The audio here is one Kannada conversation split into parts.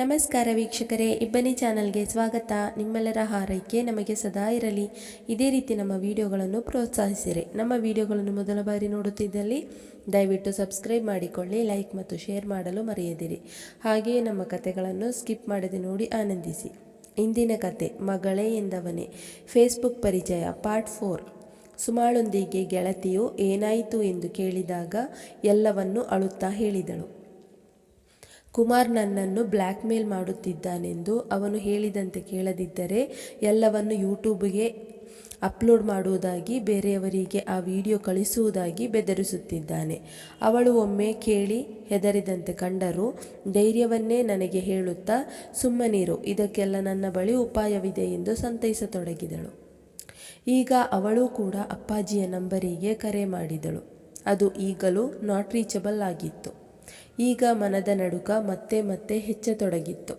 ನಮಸ್ಕಾರ ವೀಕ್ಷಕರೇ, ಇಬ್ಬನಿ ಚಾನಲ್ಗೆ ಸ್ವಾಗತ. ನಿಮ್ಮೆಲ್ಲರ ಹಾರೈಕೆ ನಮಗೆ ಸದಾ ಇರಲಿ. ಇದೇ ರೀತಿ ನಮ್ಮ ವಿಡಿಯೋಗಳನ್ನು ಪ್ರೋತ್ಸಾಹಿಸಿರಿ. ನಮ್ಮ ವಿಡಿಯೋಗಳನ್ನು ಮೊದಲ ಬಾರಿ ನೋಡುತ್ತಿದ್ದಲ್ಲಿ ದಯವಿಟ್ಟು ಸಬ್ಸ್ಕ್ರೈಬ್ ಮಾಡಿಕೊಳ್ಳಿ, ಲೈಕ್ ಮತ್ತು ಶೇರ್ ಮಾಡಲು ಮರೆಯದಿರಿ. ಹಾಗೆಯೇ ನಮ್ಮ ಕತೆಗಳನ್ನು ಸ್ಕಿಪ್ ಮಾಡದೆ ನೋಡಿ ಆನಂದಿಸಿ. ಇಂದಿನ ಕತೆ ಮಗಳೇ ಎಂದವನೇ. ಫೇಸ್ಬುಕ್ ಪರಿಚಯ, ಪಾರ್ಟ್ ಫೋರ್. ಸುಮಾಳೊಂದಿಗೆ ಗೆಳತಿಯು ಏನಾಯಿತು ಎಂದು ಕೇಳಿದಾಗ ಎಲ್ಲವನ್ನೂ ಅಳುತ್ತಾ ಹೇಳಿದಳು. ಕುಮಾರ್ ನನ್ನನ್ನು ಬ್ಲ್ಯಾಕ್ ಮೇಲ್ ಮಾಡುತ್ತಿದ್ದಾನೆಂದು ಅವನು ಹೇಳಿದಂತೆ ಕೇಳದಿದ್ದರೆ ಎಲ್ಲವನ್ನು ಯೂಟ್ಯೂಬ್ಗೆ ಅಪ್ಲೋಡ್ ಮಾಡುವುದಾಗಿ, ಬೇರೆಯವರಿಗೆ ಆ ವಿಡಿಯೋ ಕಳಿಸುವುದಾಗಿ ಬೆದರಿಸುತ್ತಿದ್ದಾನೆ. ಅವಳು ಒಮ್ಮೆ ಕೇಳಿ ಹೆದರಿದಂತೆ ಕಂಡರು, ಧೈರ್ಯವನ್ನೇ ನನಗೆ ಹೇಳುತ್ತಾ ಸುಮ್ಮನಿರು ಇದಕ್ಕೆಲ್ಲ ನನ್ನ ಬಳಿ ಉಪಾಯವಿದೆ ಎಂದು ಸಂತೈಸತೊಡಗಿದಳು. ಈಗ ಅವಳು ಕೂಡ ಅಪ್ಪಾಜಿಯ ನಂಬರಿಗೆ ಕರೆ ಮಾಡಿದಳು. ಅದು ಈಗಲೂ ನಾಟ್ ರೀಚಬಲ್ ಆಗಿತ್ತು. ಈಗ ಮನದ ನಡುಕ ಮತ್ತೆ ಮತ್ತೆ ಹೆಚ್ಚತೊಡಗಿತ್ತು.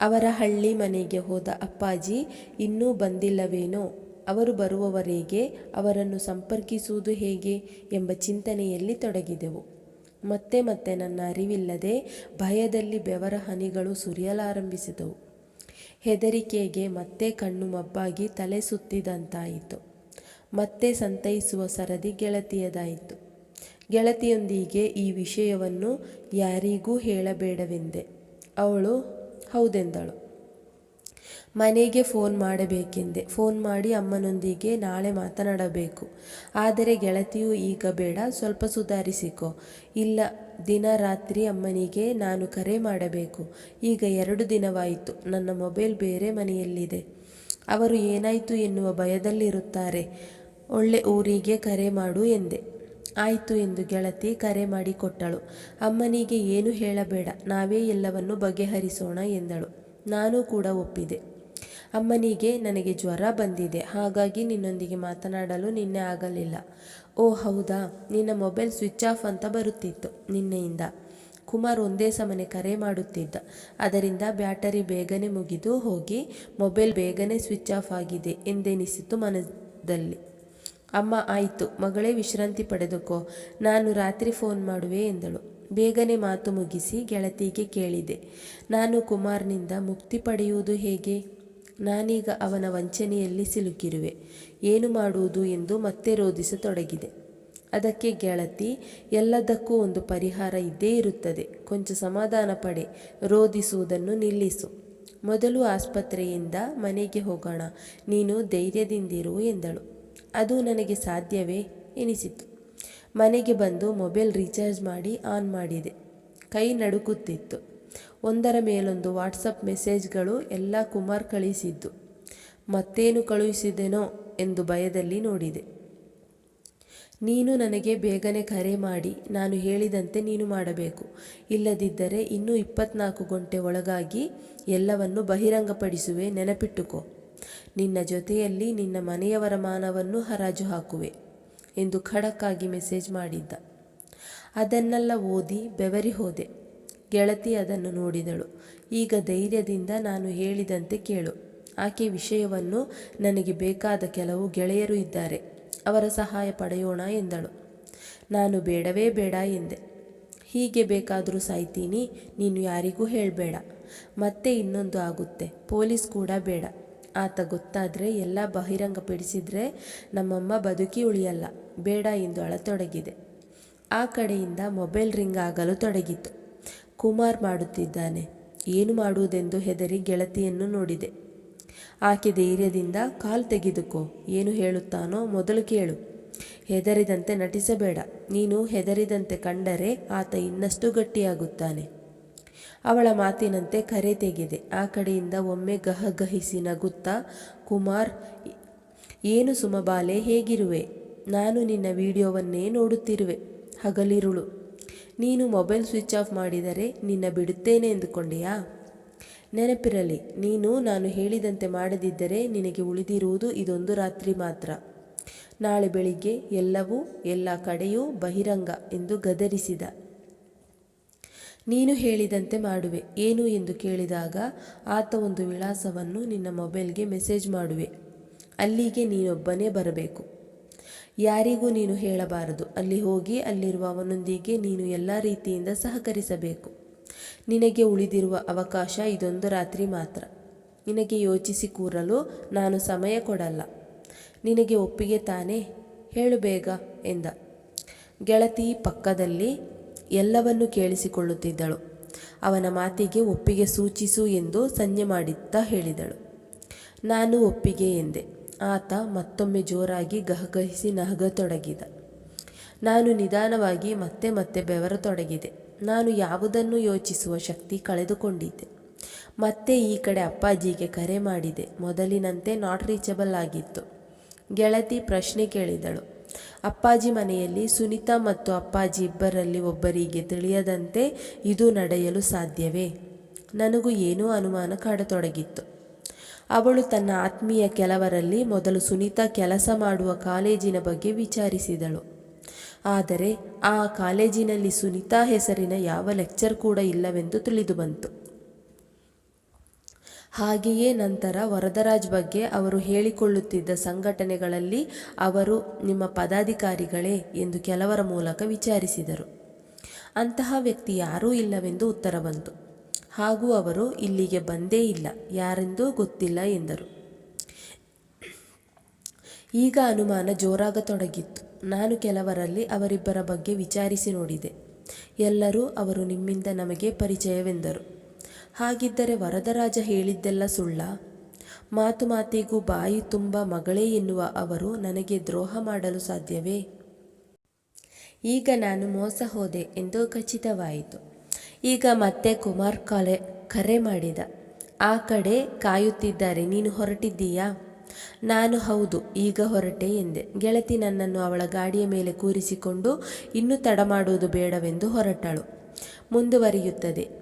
ಅವರ ಹಳ್ಳಿ ಮನೆಗೆ ಹೋದ ಅಪ್ಪಾಜಿ, ಇನ್ನೂ ಬಂದಿಲ್ಲವೇನೋ? ಅವರು ಬರುವವರೆಗೆ ಅವರನ್ನು ಸಂಪರ್ಕಿಸುವುದು ಹೇಗೆ? ಎಂಬ ಚಿಂತನೆಯಲ್ಲಿ ತೊಡಗಿದೆವು. ಮತ್ತೆ ಮತ್ತೆ ನನ್ನ ಅರಿವಿಲ್ಲದೆ ಭಯದಲ್ಲಿ ಬೆವರ ಹನಿಗಳು ಸುರಿಯಲಾರಂಭಿಸಿದವು. ಹೆದರಿಕೆಗೆ ಮತ್ತೆ ಕಣ್ಣು ಮಬ್ಬಾಗಿ ತಲೆ ಸುತ್ತಿದಂತಾಯಿತು. ಮತ್ತೆ ಸಂತೈಸುವ ಸರದಿ ಗೆಳತಿಯದಾಯಿತು. ಗೆಳತಿಯೊಂದಿಗೆ ಈ ವಿಷಯವನ್ನು ಯಾರಿಗೂ ಹೇಳಬೇಡವೆಂದೆ. ಅವಳು, ಹೌದೆಂದಳು. ಮನೆಗೆ ಫೋನ್ ಮಾಡಬೇಕೆಂದೆ. ಫೋನ್ ಮಾಡಿ ಅಮ್ಮನೊಂದಿಗೆ ನಾಳೆ ಮಾತನಾಡಬೇಕು. ಆದರೆ ಗೆಳತಿಯು ಈಗ ಬೇಡ. ಸ್ವಲ್ಪ ಸುಧಾರಿಸಿಕೊ. ಇಲ್ಲ, ದಿನ ರಾತ್ರಿ ಅಮ್ಮನಿಗೆ ನಾನು ಕರೆ ಮಾಡಬೇಕು. ಈಗ ಎರಡು ದಿನವಾಯಿತು. ನನ್ನ ಮೊಬೈಲ್ ಬೇರೆ ಮನೆಯಲ್ಲಿದೆ. ಅವರು ಏನಾಯಿತು ಎನ್ನುವ ಭಯದಲ್ಲಿರುತ್ತಾರೆ. ಒಳ್ಳೆ ಊರಿಗೆ ಕರೆ ಮಾಡು ಎಂದೆ. ಆಯಿತು ಎಂದು ಗೆಳತಿ ಕರೆ ಮಾಡಿ ಕೊಟ್ಟಳು. ಅಮ್ಮನಿಗೆ ಏನು ಹೇಳಬೇಡ, ನಾವೇ ಎಲ್ಲವನ್ನು ಬಗೆಹರಿಸೋಣ ಎಂದಳು. ನಾನು ಕೂಡ ಒಪ್ಪಿದೆ. ಅಮ್ಮನಿಗೆ ನನಗೆ ಜ್ವರ ಬಂದಿದೆ, ಹಾಗಾಗಿ ನಿನ್ನೊಂದಿಗೆ ಮಾತನಾಡಲು ನಿನ್ನೆ ಆಗಲಿಲ್ಲ. ಓ ಹೌದಾ, ನಿನ್ನ ಮೊಬೈಲ್ ಸ್ವಿಚ್ ಆಫ್ ಅಂತ ಬರುತ್ತಿತ್ತು, ನಿನ್ನೆಯಿಂದ. ಕುಮಾರ್ ಒಂದೇ ಸಮನೆ ಕರೆ ಮಾಡುತ್ತಿದ್ದ. ಅದರಿಂದ ಬ್ಯಾಟರಿ ಬೇಗನೆ ಮುಗಿದು ಹೋಗಿ, ಮೊಬೈಲ್ ಬೇಗನೆ ಸ್ವಿಚ್ ಆಫ್ ಆಗಿದೆ ಎಂದೆನಿಸಿತು ಮನದಲ್ಲಿ. ಅಮ್ಮ, ಆಯಿತು, ಮಗಳೇ ವಿಶ್ರಾಂತಿ ಪಡೆದುಕೋ, ನಾನು ರಾತ್ರಿ ಫೋನ್ ಮಾಡುವೆ ಎಂದಳು. ಬೇಗನೆ ಮಾತು ಮುಗಿಸಿ ಗೆಳತಿಗೆ ಕೇಳಿದೆ. ನಾನು ಕುಮಾರ್ನಿಂದ ಮುಕ್ತಿ ಪಡೆಯುವುದು ಹೇಗೆ? ನಾನೀಗ ಅವನ ವಂಚನೆಯಲ್ಲಿ ಸಿಲುಕಿರುವೆ. ಏನು ಮಾಡುವುದು ಎಂದು ಮತ್ತೆ ರೋಧಿಸತೊಡಗಿದೆ. ಅದಕ್ಕೆ ಗೆಳತಿ, ಎಲ್ಲದಕ್ಕೂ ಒಂದು ಪರಿಹಾರ ಇದ್ದೇ ಇರುತ್ತದೆ. ಕೊಂಚ ಸಮಾಧಾನ ಪಡೆ, ರೋಧಿಸುವುದನ್ನು ನಿಲ್ಲಿಸು. ಮೊದಲು ಆಸ್ಪತ್ರೆಯಿಂದ ಮನೆಗೆ ಹೋಗೋಣ. ನೀನು ಧೈರ್ಯದಿಂದಿರು ಎಂದಳು. ಅದು ನನಗೆ ಸಾಧ್ಯವೇ ಎನಿಸಿತು. ಮನೆಗೆ ಬಂದು ಮೊಬೈಲ್ ರೀಚಾರ್ಜ್ ಮಾಡಿ ಆನ್ ಮಾಡಿದೆ. ಕೈ ನಡುಕುತ್ತಿತ್ತು. ಒಂದರ ಮೇಲೊಂದು ವಾಟ್ಸಪ್ ಮೆಸೇಜ್ಗಳು ಎಲ್ಲ ಕುಮಾರ್ ಕಳಿಸಿದ್ದು. ಮತ್ತೇನು ಕಳುಹಿಸಿದೆನೋ ಎಂದು ಭಯದಲ್ಲಿ ನೋಡಿದೆ. ನೀನು ನನಗೆ ಬೇಗನೆ ಕರೆ ಮಾಡಿ, ನಾನು ಹೇಳಿದಂತೆ ನೀನು ಮಾಡಬೇಕು. ಇಲ್ಲದಿದ್ದರೆ ಇನ್ನೂ ಇಪ್ಪತ್ನಾಲ್ಕು ಗಂಟೆ ಒಳಗಾಗಿ ಎಲ್ಲವನ್ನು ಬಹಿರಂಗಪಡಿಸುವೆ, ನೆನಪಿಟ್ಟುಕೋ. ನಿನ್ನ ಜೊತೆಯಲ್ಲಿ ನಿನ್ನ ಮನೆಯವರ ಮಾನವನ್ನು ಹರಾಜು ಹಾಕುವೆ ಎಂದು ಖಡಕ್ಕಾಗಿ ಮೆಸೇಜ್ ಮಾಡಿದ್ದ. ಅದನ್ನೆಲ್ಲ ಓದಿ ಬೆವರಿ ಹೋದೆ. ಗೆಳತಿ ಅದನ್ನು ನೋಡಿದಳು. ಈಗ ಧೈರ್ಯದಿಂದ ನಾನು ಹೇಳಿದಂತೆ ಕೇಳು. ಆಕೆ ವಿಷಯವನ್ನು ನನಗೆ ಬೇಕಾದ ಕೆಲವು ಗೆಳೆಯರು ಇದ್ದಾರೆ. ಅವರ ಸಹಾಯ ಪಡೆಯೋಣ ಎಂದಳು. ನಾನು ಬೇಡವೇ ಬೇಡ ಎಂದೆ. ಹೀಗೆ ಬೇಕಾದರೂ ಸಾಯ್ತೀನಿ, ನೀನು ಯಾರಿಗೂ ಹೇಳಬೇಡ. ಮತ್ತೆ ಇನ್ನೊಂದು ಆಗುತ್ತೆ. ಪೊಲೀಸ್ ಕೂಡ ಬೇಡ. ಆತ ಗೊತ್ತಾದರೆ, ಎಲ್ಲ ಬಹಿರಂಗಪಡಿಸಿದರೆ ನಮ್ಮಮ್ಮ ಬದುಕಿ ಉಳಿಯಲ್ಲ, ಬೇಡ ಎಂದು ಅಳತೊಡಗಿದೆ. ಆ ಕಡೆಯಿಂದ ಮೊಬೈಲ್ ರಿಂಗ್ ಆಗಲು ತೊಡಗಿತು ಕುಮಾರ್ ಮಾಡುತ್ತಿದ್ದಾನೆ, ಏನು ಮಾಡುವುದೆಂದು ಹೆದರಿ ಗೆಳತಿಯನ್ನು ನೋಡಿದೆ. ಆಕೆ ಧೈರ್ಯದಿಂದ, ಕಾಲ್ ತೆಗೆದುಕೋ, ಏನು ಹೇಳುತ್ತಾನೋ ಮೊದಲು ಕೇಳು. ಹೆದರಿದಂತೆ ನಟಿಸಬೇಡ, ನೀನು ಹೆದರಿದಂತೆ ಕಂಡರೆ ಆತ ಇನ್ನಷ್ಟು ಗಟ್ಟಿಯಾಗುತ್ತಾನೆ. ಅವಳ ಮಾತಿನಂತೆ ಕರೆ ತೆಗೆದೆ. ಆ ಕಡೆಯಿಂದ ಒಮ್ಮೆ ಗಹಗಹಿಸಿ ನಗುತ್ತಾ, ಕುಮಾರ್, ಏನು ಸುಮಬಾಲೆ, ಹೇಗಿರುವೆ? ನಾನು ನಿನ್ನ ವಿಡಿಯೋವನ್ನೇ ನೋಡುತ್ತಿರುವೆ. ಹಗಲಿರುಳು. ನೀನು ಮೊಬೈಲ್ ಸ್ವಿಚ್ ಆಫ್ ಮಾಡಿದರೆ ನಿನ್ನ ಬಿಡುತ್ತೇನೆ ಎಂದುಕೊಂಡೆಯಾ? ನೆನಪಿರಲಿ, ನೀನು ನಾನು ಹೇಳಿದಂತೆ ಮಾಡದಿದ್ದರೆ ನಿನಗೆ ಉಳಿದಿರುವುದು ಇದೊಂದು ರಾತ್ರಿ ಮಾತ್ರ. ನಾಳೆ ಬೆಳಿಗ್ಗೆ ಎಲ್ಲವೂ, ಎಲ್ಲ ಕಡೆಯೂ ಬಹಿರಂಗ ಎಂದು ಗದರಿಸಿದ. ನೀನು ಹೇಳಿದಂತೆ ಮಾಡುವೆ. ಏನು ಎಂದು ಕೇಳಿದಾಗ ಆತ ಒಂದು ವಿಳಾಸವನ್ನು ನಿನ್ನ ಮೊಬೈಲ್ಗೆ ಮೆಸೇಜ್ ಮಾಡುವೆ. ಅಲ್ಲಿಗೆ ನೀನೊಬ್ಬನೇ ಬರಬೇಕು. ಯಾರಿಗೂ ನೀನು ಹೇಳಬಾರದು. ಅಲ್ಲಿ ಹೋಗಿ ಅಲ್ಲಿರುವ ಅವನೊಂದಿಗೆ ನೀನು ಎಲ್ಲ ರೀತಿಯಿಂದ ಸಹಕರಿಸಬೇಕು. ನಿನಗೆ ಉಳಿದಿರುವ ಅವಕಾಶ ಇದೊಂದು ರಾತ್ರಿ ಮಾತ್ರ. ನಿನಗೆ ಯೋಚಿಸಿ ಕೂರಲು ನಾನು ಸಮಯ ಕೊಡಲ್ಲ. ನಿನಗೆ ಒಪ್ಪಿಗೆ ತಾನೇ? ಹೇಳು ಬೇಗ ಎಂದ. ಗೆಳತಿ ಪಕ್ಕದಲ್ಲಿ ಎಲ್ಲವನ್ನೂ ಕೇಳಿಸಿಕೊಳ್ಳುತ್ತಿದ್ದಳು. ಅವನ ಮಾತಿಗೆ ಒಪ್ಪಿಗೆ ಸೂಚಿಸು ಎಂದು ಸಂಜೆ ಮಾಡುತ್ತಾ ಹೇಳಿದಳು. ನಾನು ಒಪ್ಪಿಗೆ ಎಂದೆ. ಆತ ಮತ್ತೊಮ್ಮೆ ಜೋರಾಗಿ ಗಹಗಹಿಸಿ ನಹಗತೊಡಗಿದ ನಾನು ನಿಧಾನವಾಗಿ ಮತ್ತೆ ಮತ್ತೆ ಬೆವರತೊಡಗಿದೆ. ನಾನು ಯಾವುದನ್ನು ಯೋಚಿಸುವ ಶಕ್ತಿ ಕಳೆದುಕೊಂಡಿದ್ದೆ. ಮತ್ತೆ ಈ ಕಡೆ ಅಪ್ಪಾಜಿಗೆ ಕರೆ ಮಾಡಿದೆ. ಮೊದಲಿನಂತೆ ನಾಟ್ ರೀಚಬಲ್ ಆಗಿತ್ತು. ಗೆಳತಿ ಪ್ರಶ್ನೆ ಕೇಳಿದಳು. ಅಪ್ಪಾಜಿ ಮನೆಯಲ್ಲಿ ಸುನೀತಾ ಮತ್ತು ಅಪ್ಪಾಜಿ ಇಬ್ಬರಲ್ಲಿ ಒಬ್ಬರಿಗೆ ತಿಳಿಯದಂತೆ ಇದು ನಡೆಯಲು ಸಾಧ್ಯವೇ? ನನಗೂ ಏನೂ ಅನುಮಾನ ಕಾಡತೊಡಗಿತ್ತು. ಅವಳು ತನ್ನ ಆತ್ಮೀಯ ಕೆಲವರಲ್ಲಿ ಮೊದಲು ಸುನೀತಾ ಕೆಲಸ ಮಾಡುವ ಕಾಲೇಜಿನ ಬಗ್ಗೆ ವಿಚಾರಿಸಿದಳು. ಆದರೆ ಆ ಕಾಲೇಜಿನಲ್ಲಿ ಸುನೀತಾ ಹೆಸರಿನ ಯಾವ ಲೆಕ್ಚರ್ ಕೂಡ ಇಲ್ಲವೆಂದು ತಿಳಿದು ಬಂತು ಹಾಗೆಯೇ ನಂತರ ವರದರಾಜ್ ಬಗ್ಗೆ ಅವರು ಹೇಳಿಕೊಳ್ಳುತ್ತಿದ್ದ ಸಂಘಟನೆಗಳಲ್ಲಿ ಅವರು ನಿಮ್ಮ ಪದಾಧಿಕಾರಿಗಳೇ ಎಂದು ಕೆಲವರ ಮೂಲಕ ವಿಚಾರಿಸಿದರು. ಅಂತಹ ವ್ಯಕ್ತಿ ಯಾರೂ ಇಲ್ಲವೆಂದು ಉತ್ತರ ಬಂತು. ಹಾಗೂ ಅವರು ಇಲ್ಲಿಗೆ ಬಂದೇ ಇಲ್ಲ, ಯಾರೆಂದೂ ಗೊತ್ತಿಲ್ಲ ಎಂದರು. ಈಗ ಅನುಮಾನ ಜೋರಾಗತೊಡಗಿತ್ತು. ನಾನು ಕೆಲವರಲ್ಲಿ ಅವರಿಬ್ಬರ ಬಗ್ಗೆ ವಿಚಾರಿಸಿ ನೋಡಿದೆ. ಎಲ್ಲರೂ ಅವರು ನಿಮ್ಮಿಂದ ನಮಗೆ ಪರಿಚಯವೆಂದರು. ಹಾಗಿದ್ದರೆ ವರದರಾಜ ಹೇಳಿದ್ದೆಲ್ಲ ಸುಳ್ಳ? ಮಾತು ಮಾತಿಗೂ ಬಾಯಿ ತುಂಬ ಮಗಳೇ ಎನ್ನುವ ಅವರು ನನಗೆ ದ್ರೋಹ ಮಾಡಲು ಸಾಧ್ಯವೇ? ಈಗ ನಾನು ಮೋಸ ಹೋದೆ ಎಂದು ಖಚಿತವಾಯಿತು. ಈಗ ಮತ್ತೆ ಕುಮಾರ್ ಕಾಲೆ, ಕರೆ ಮಾಡಿದ. ಆ ಕಡೆ ಕಾಯುತ್ತಿದ್ದಾರೆ, ನೀನು ಹೊರಟಿದ್ದೀಯಾ? ನಾನು ಹೌದು, ಈಗ ಹೊರಟೆ ಎಂದೆ. ಗೆಳತಿ ನನ್ನನ್ನು ಅವಳ ಗಾಡಿಯ ಮೇಲೆ ಕೂರಿಸಿಕೊಂಡು, ಇನ್ನೂ ತಡ ಮಾಡುವುದು ಬೇಡವೆಂದು ಹೊರಟಳು. ಮುಂದುವರಿಯುತ್ತದೆ.